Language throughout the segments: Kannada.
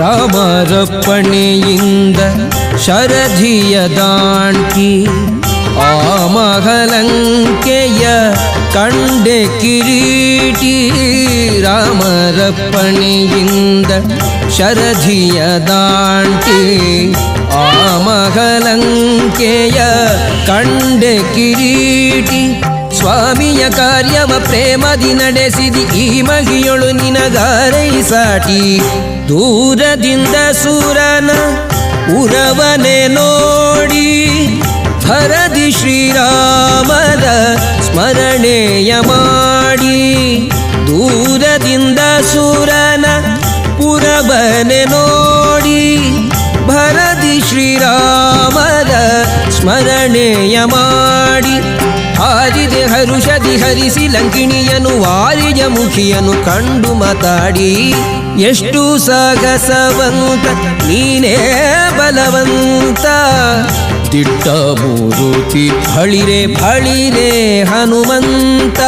ராமரப்பணே இந்த ஷரதியதாண்டி ஆமகலங்கேய கண்டே கிரீட்டி ராமரப்பணே இந்த ஷரதியதாண்டி ஆமகலங்கேய கண்டே கிரீட்டி ಸ್ವಾಮಿಯ ಕಾರ್ಯವ ಪ್ರೇಮದಿ ನಡೆಸಿದಿ. ಈ ಮಗಿಯೊಳು ನಿನಗಾರೈಸಾಟಿ ದೂರದಿಂದ ಸೂರನ ಉರವನೆ ನೋಡಿ. ಭರದಿ ಶ್ರೀರಾಮರ ಸ್ಮರಣೆಯ ಮಾಡಿ. ದೂರದಿಂದ ಸೂರನ ಪುರವನೆ ನೋಡಿ. ಭರದಿ ಶ್ರೀರಾಮರ ಸ್ಮರಣೆಯ ಮಾಡಿ. ಹಾರಿದೆ ಹರುಷದಿ ಹರಿಸಿ ಲಂಕಿಣಿಯನು ವಾರಿಯ ಮುಖಿಯನು ಕಂಡು ಮಾತಾಡಿ, ಎಷ್ಟು ಸಾಗಸವಂತ, ನೀನೇ ಬಲವಂತ. ದಿಟ್ಟ ಮೂರುತಿ ಭಳಿರೆ ಭಳಿರೆ ಹನುಮಂತ.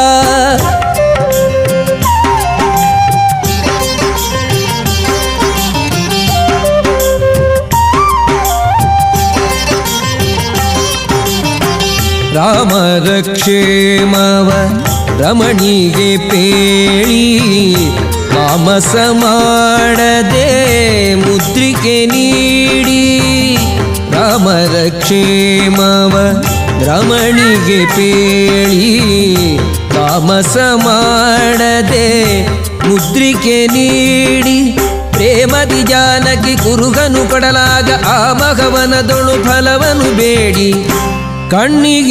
ರಾಮರ ಕ್ಷೇಮವ ರಮಣಿಗೆ ಪೇಳಿ ತಾಮಸ ಮಾಡದೆ ಮುದ್ರಿಕೆ ನೀಡಿ. ರಾಮರ ಕ್ಷೇಮವ ರಮಣಿಗೆ ಪೇಳಿ ತಾಮಸ ಮಾಡದೆ ಮುದ್ರಿಕೆ ನೀಡಿ. ಪ್ರೇಮದಿ ಜಾನಕಿ ಕುರುಗನು ಕೊಡಲಾಗ ಆ ಮಗವನದೊಳು ಫಲವನು ಬೇಡಿ. ಕಣ್ಣಿಗೆ